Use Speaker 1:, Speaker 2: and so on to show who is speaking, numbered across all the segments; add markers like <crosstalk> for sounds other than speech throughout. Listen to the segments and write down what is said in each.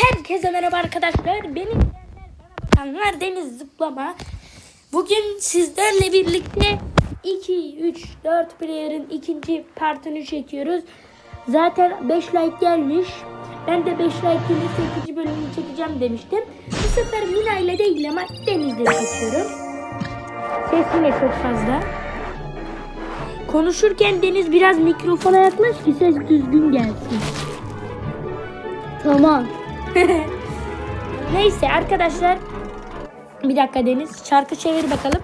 Speaker 1: Herkese merhaba arkadaşlar. Benim bakanlar Deniz Zıplama. Bugün sizlerle birlikte 2, 3, 4 player'ın ikinci partını çekiyoruz. Zaten 5 like gelmiş. Ben de 5 like gelirse ikinci bölümünü çekeceğim demiştim. Bu sefer Mina ile değil ama Deniz'le çekiyorum. Ses yine çok fazla. Konuşurken Deniz biraz mikrofona yaklaş ki ses düzgün gelsin.
Speaker 2: Tamam. <laughs>
Speaker 1: Neyse arkadaşlar. Bir dakika Deniz. Şarkı çevir bakalım.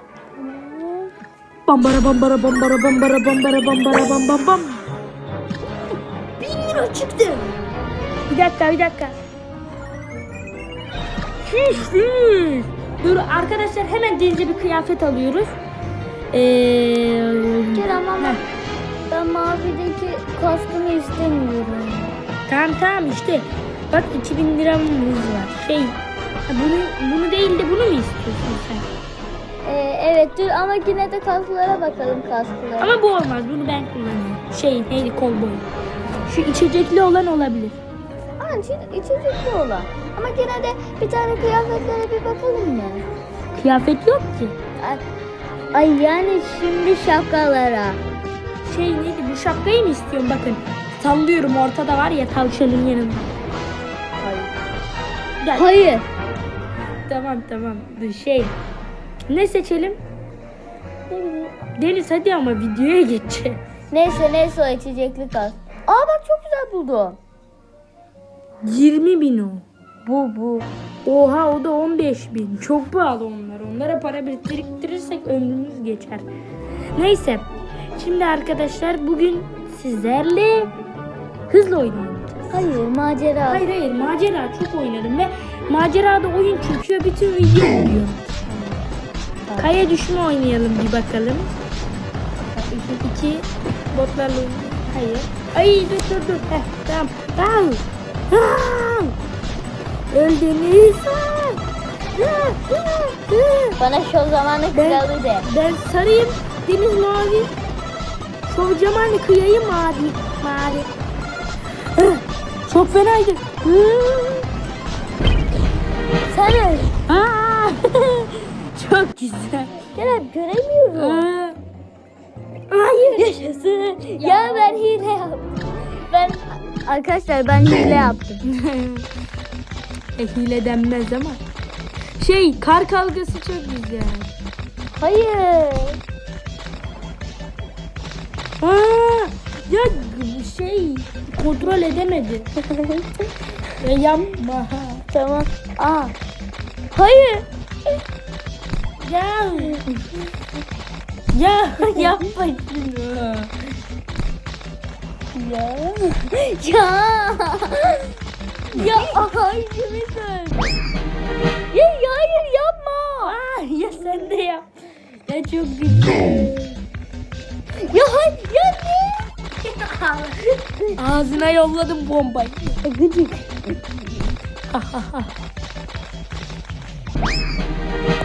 Speaker 1: Bambara bambara bambara bambara bambara bambara bam bam bam. Bin lira çıktı. Bir dakika bir dakika. Şiş şiş. Dur arkadaşlar hemen Deniz'e bir kıyafet alıyoruz. Ee,
Speaker 2: Kerem ama ben mavideki kaskını istemiyorum.
Speaker 1: Tamam tamam işte. Bak 2000 liramız var. Şey bunu bunu değil de bunu mu istiyorsun sen?
Speaker 2: Ee, evet dur ama yine de kasklara bakalım kasklara.
Speaker 1: Ama bu olmaz. Bunu ben kullanıyorum. Şey neydi kolboy. Şu içecekli olan olabilir.
Speaker 2: Aa, içi- içecekli olan. Ama yine de bir tane kıyafetlere bir bakalım mı?
Speaker 1: Kıyafet yok ki.
Speaker 2: Ay, ay yani şimdi şapkalara.
Speaker 1: Şey neydi bu şapkayı mı istiyorsun bakın. Sallıyorum ortada var ya tavşanın yanında.
Speaker 2: Hayır.
Speaker 1: Gel.
Speaker 2: Hayır.
Speaker 1: Tamam tamam. Şey. Ne seçelim? Deniz hadi ama videoya geçeceğiz. <laughs>
Speaker 2: Neyse neyse o içecekli kask. Aa bak çok güzel buldum.
Speaker 1: 20 bin o.
Speaker 2: Bu bu.
Speaker 1: Oha o da 15 bin. Çok pahalı onlar. Onlara para biriktirirsek ömrümüz geçer. Neyse. Şimdi arkadaşlar bugün sizlerle hızlı oynayacağız.
Speaker 2: Hayır macera.
Speaker 1: Hayır hayır macera çok oynadım ve macerada oyun çöküyor bütün video oluyor. Kaya düşme oynayalım bir bakalım. İki, iki botlarla. Hayır. Ay dur dur dur. Heh, tamam. Tamam. Tamam. Öldünüz.
Speaker 2: Bana şu zamanı kralı de.
Speaker 1: Ben sarıyım. Deniz mavi. Şov zamanı kıyayım mavi. Mavi. Çok fenaydı.
Speaker 2: Sen öl.
Speaker 1: Aa, Çok güzel.
Speaker 2: Kerem göremiyorum.
Speaker 1: Aa. Hayır.
Speaker 2: Yaşasın. Ya ben hile yaptım. Ben arkadaşlar ben hile yaptım. <laughs>
Speaker 1: e, hile denmez ama. Şey kar kavgası çok güzel.
Speaker 2: Hayır.
Speaker 1: Aa, ya şey kontrol edemedi. <laughs> ya yapma.
Speaker 2: tamam. Aa. Hayır. <laughs>
Speaker 1: Ya. ya <laughs> yapma şunu.
Speaker 2: Ya. Ya. ya hayır Ya ya, hayır yapma.
Speaker 1: Aa, ya sen de yap. Ya çok güzel.
Speaker 2: Ya hayır ya ne?
Speaker 1: Ağzına yolladım bombayı.
Speaker 2: Gıcık.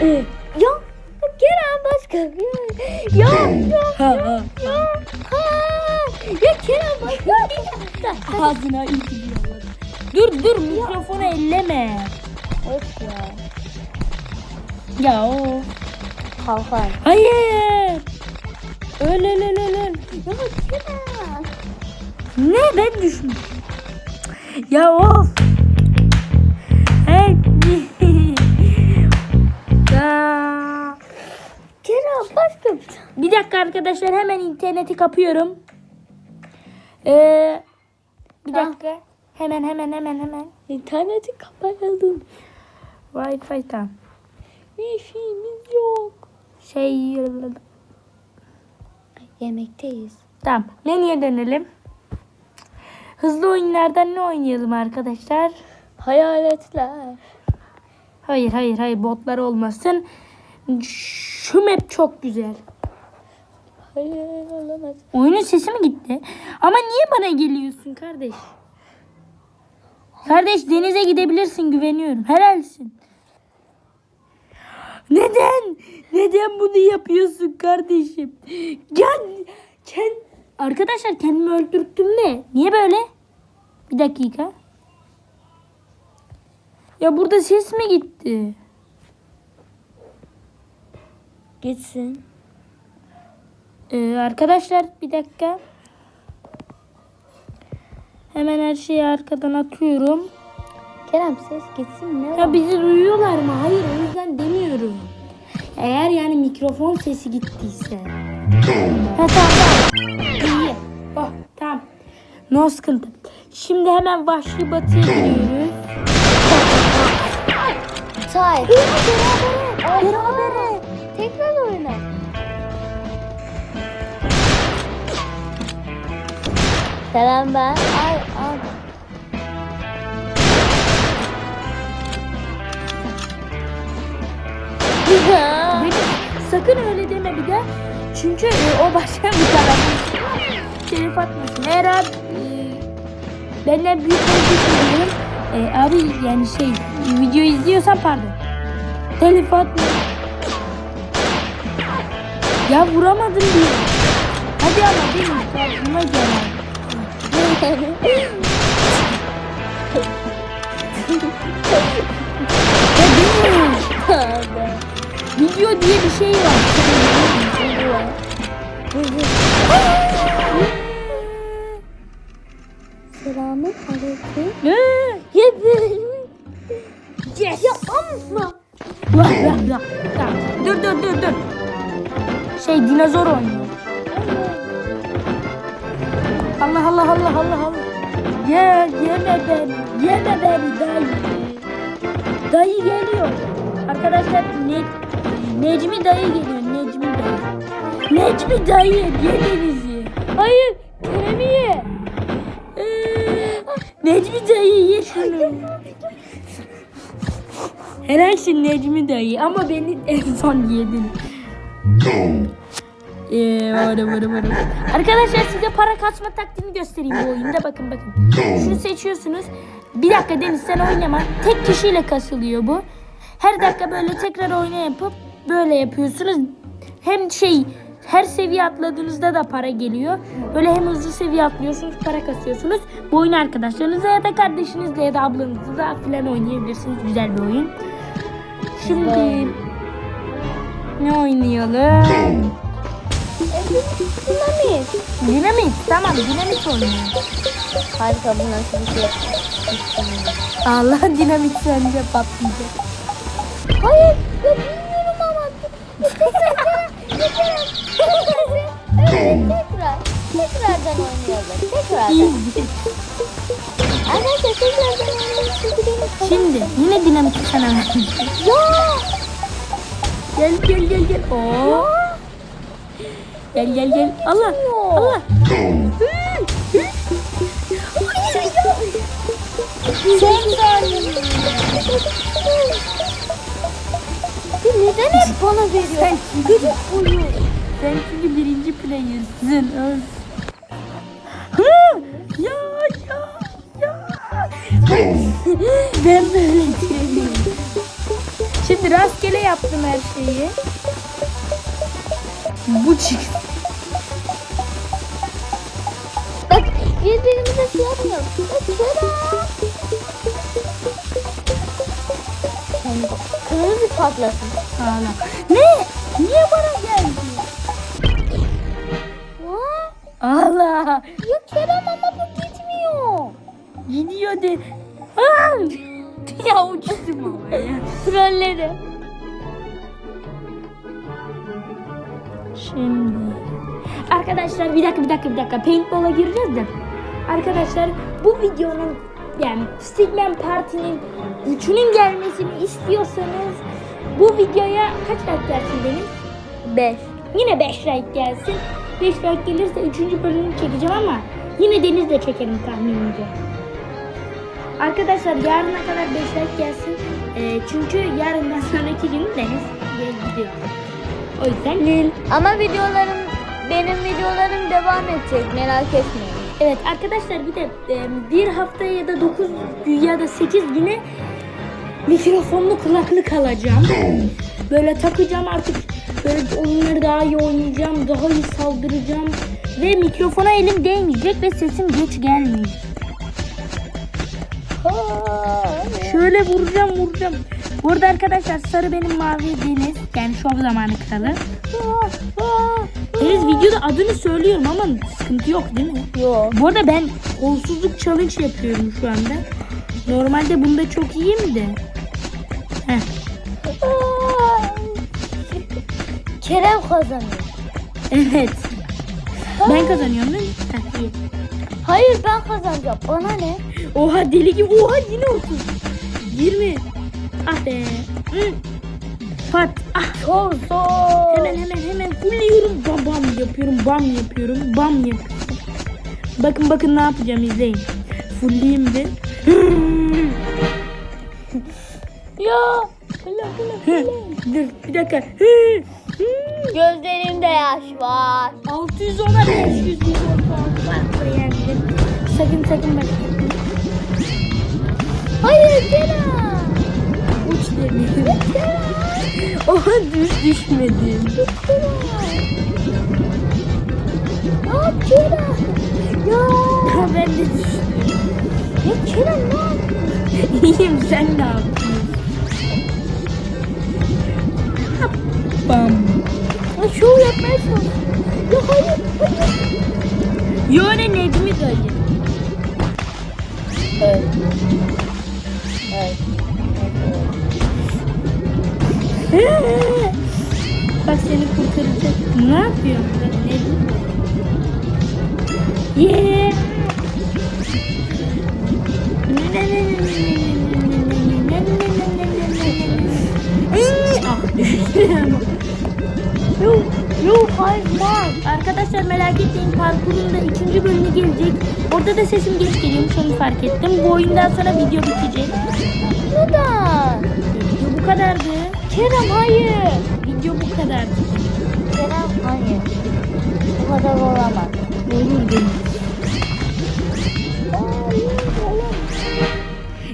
Speaker 2: Ee, ya Kerem başka bir ya ya ya ya Kerem başka
Speaker 1: Ağzına ilk yolladım. Dur dur mikrofonu elleme.
Speaker 2: Of ya.
Speaker 1: Ya o.
Speaker 2: Kalkar.
Speaker 1: Hayır. Öl öl öl öl.
Speaker 2: Ya.
Speaker 1: Ne ben düşmüş. Ya of. Hey. <laughs>
Speaker 2: Kerem başka bir
Speaker 1: dakika arkadaşlar hemen interneti kapıyorum. Ee, bir
Speaker 2: Ah.
Speaker 1: dakika. Hemen hemen hemen hemen.
Speaker 2: İnterneti kapatalım.
Speaker 1: Wi-Fi tam.
Speaker 2: Wi-Fi'miz yok.
Speaker 1: Şey
Speaker 2: Yemekteyiz.
Speaker 1: tamam. Menüye dönelim. Hızlı oyunlardan ne oynayalım arkadaşlar?
Speaker 2: Hayaletler.
Speaker 1: Hayır hayır hayır botlar olmasın. Şu map çok güzel.
Speaker 2: Hayır olamaz.
Speaker 1: Oyunun sesi mi gitti? Ama niye bana geliyorsun kardeş? Kardeş denize gidebilirsin güveniyorum. Helalsin. Neden? Neden bunu yapıyorsun kardeşim? Gel. Kend... Arkadaşlar kendimi öldürttüm de. Niye böyle? Bir dakika. Ya burada ses mi gitti?
Speaker 2: Gitsin.
Speaker 1: Ee, arkadaşlar bir dakika. Hemen her şeyi arkadan atıyorum.
Speaker 2: Kerem ses gitsin ne?
Speaker 1: Ya bizi duyuyorlar mı? Hayır o yüzden demiyorum. Eğer yani mikrofon sesi gittiyse. Ha tamam tamam. No sıkıntı. Şimdi hemen vahşi batıya giriyoruz.
Speaker 2: Tay. Berabere. Berabere. Tekrar oyna. Selam ben. Ay ay.
Speaker 1: Benim, sakın öyle deme bir de. Çünkü e, o başka bir taraf. Telif atmasın. E, benden büyük olduğu söylüyorum. E, abi yani şey video izliyorsan pardon. Telif atma. Ya vuramadım diye. Hadi ama mi? Karşıma gel. Video diye bir şey var. Şey dinozor oynuyor. Allah Allah Allah Allah Allah. Ye yeme beni. Yeme beni dayı. Dayı geliyor. Arkadaşlar ne, Necmi dayı geliyor. Necmi dayı. Necmi dayı ye bizi. Hayır. Kerem'i ye. Ee, Necmi dayı ye şunu. Helalsin Necmi dayı ama beni en son yedin. Ee, vara vara vara. Arkadaşlar size para kasma taktiğini göstereyim bu oyunda. Bakın bakın. Şunu seçiyorsunuz. Bir dakika Deniz sen oynama. Tek kişiyle kasılıyor bu. Her dakika böyle tekrar oyna yapıp böyle yapıyorsunuz. Hem şey her seviye atladığınızda da para geliyor. Böyle hem hızlı seviye atlıyorsunuz, para kasıyorsunuz. Bu oyunu arkadaşlarınızla ya da kardeşinizle ya da ablanızla falan oynayabilirsiniz. Güzel bir oyun. Şimdi ne oynayalım?
Speaker 2: Dinamit.
Speaker 1: Dinamit. Tamam dinamit oynayalım.
Speaker 2: Harika bu nasıl bir şey?
Speaker 1: Allah <laughs> dinamit sence patlayacak.
Speaker 2: Hayır. Ya bilmiyorum ama. <laughs> Tekrar. Tekrardan oynayalım. Tekrardan. Arkadaşlar tekrardan param-
Speaker 1: Şimdi yine dinamiti sana vereceğim.
Speaker 2: Ya.
Speaker 1: Gel gel gel gel. Oo. Gel gel gel. Allah. Allah.
Speaker 2: Sen zalim. Ya neden hep bana veriyor?
Speaker 1: Sen çünkü birinci player'sın. Öl. Ya ya ya. ben böyle değilim. Şimdi rastgele yaptım her şeyi. Bu çıktı.
Speaker 2: Birbirimize şey Kerem. Kendi kırmızı patlasın.
Speaker 1: Hala. Ne? Niye bana geldi? Allah.
Speaker 2: Ya Kerem ama bu gitmiyor.
Speaker 1: Gidiyor de. Aa! <laughs> ya uçtum ama ya.
Speaker 2: Trolleri.
Speaker 1: Şimdi. Arkadaşlar bir dakika bir dakika bir dakika. Paintball'a gireceğiz de. Arkadaşlar bu videonun yani Stigman Parti'nin üçünün gelmesini istiyorsanız bu videoya kaç like gelsin benim?
Speaker 2: 5.
Speaker 1: Yine 5 like gelsin. 5 like gelirse 3. bölümünü çekeceğim ama yine Deniz de çekerim tahminimce. Arkadaşlar yarına kadar 5 like gelsin. Ee, çünkü yarından sonraki gün Deniz gidiyor. O yüzden Lil.
Speaker 2: Ama videolarım benim videolarım devam edecek merak etmeyin.
Speaker 1: Evet arkadaşlar bir de e, bir hafta ya da 9 ya da 8 güne mikrofonlu kulaklık alacağım. Böyle takacağım artık böyle oyunları daha iyi oynayacağım, daha iyi saldıracağım ve mikrofona elim değmeyecek ve sesim geç gelmeyecek. Şöyle vuracağım vuracağım. Burada arkadaşlar sarı benim mavi Deniz. Yani şov zamanı kralı. Deniz videoda adını söylüyorum ama sıkıntı yok değil mi?
Speaker 2: Yok.
Speaker 1: Bu arada ben kolsuzluk challenge yapıyorum şu anda. Normalde bunda çok iyiyim de. Heh.
Speaker 2: Kerem kazanıyor.
Speaker 1: Evet. Ben kazanıyorum değil mi? Heh, iyi.
Speaker 2: Hayır ben kazanacağım. Bana ne?
Speaker 1: Oha deli gibi. Oha yine 30. 20. Ah be. Hı. Pat. Ah.
Speaker 2: Çok zor.
Speaker 1: Hemen hemen hemen fulliyorum. Bam bam yapıyorum. Bam yapıyorum. Bam yapıyorum. Bakın bakın ne yapacağım izleyin. Fulleyim de. <laughs>
Speaker 2: Ya.
Speaker 1: Hı.
Speaker 2: hıla.
Speaker 1: Dur bir dakika.
Speaker 2: Gözlerimde yaş var.
Speaker 1: 610'a 500 milyon puan farkla yendim. Sakın sakın bak.
Speaker 2: Hayır Kerem.
Speaker 1: Uç dedim. <laughs> Oha düş düşmedim.
Speaker 2: Ya Kerem. Ya.
Speaker 1: Ben de düştüm.
Speaker 2: Ya Kerem ne yapıyorsun? <laughs>
Speaker 1: İyiyim sen ne yaptın? Bam.
Speaker 2: Ya şov yapmaya çalışıyorum. Ya hayır. hayır.
Speaker 1: Yone Necmi dayı.
Speaker 2: Evet. Evet.
Speaker 1: Bak seni kurtaracak. Ne yapıyorsun ben Necmi dayı? Yeah. Ah.
Speaker 2: Yok. Yok hayır.
Speaker 1: Arkadaşlar merak etmeyin parkurun da ikinci bölümü gelecek. Orada da sesim geç geliyormuş onu fark ettim. Bu oyundan sonra video bitecek.
Speaker 2: Neden?
Speaker 1: Video bu kadardı.
Speaker 2: Kerem hayır.
Speaker 1: Video bu kadardı.
Speaker 2: Kerem hayır. Bu kadar olamaz.
Speaker 1: Olur değil.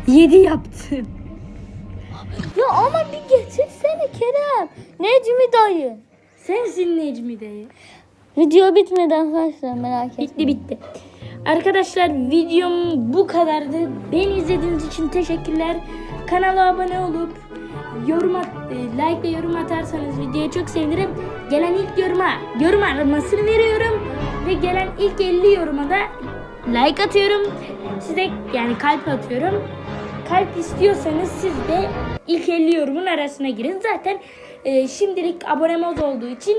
Speaker 1: 7 yaptım.
Speaker 2: Ya ama bir getirsene Kerem. Necmi dayı.
Speaker 1: Sensin Necmi dayı.
Speaker 2: Video bitmedi arkadaşlar merak etmeyin.
Speaker 1: Bitti bitti. Arkadaşlar videom bu kadardı. Beni izlediğiniz için teşekkürler. Kanala abone olup yorum at, e, like ve yorum atarsanız videoya çok sevinirim. Gelen ilk yoruma yorum aramasını veriyorum ve gelen ilk 50 yoruma da like atıyorum. Size yani kalp atıyorum. Kalp istiyorsanız siz de ilk 50 yorumun arasına girin. Zaten e, şimdilik abonem az olduğu için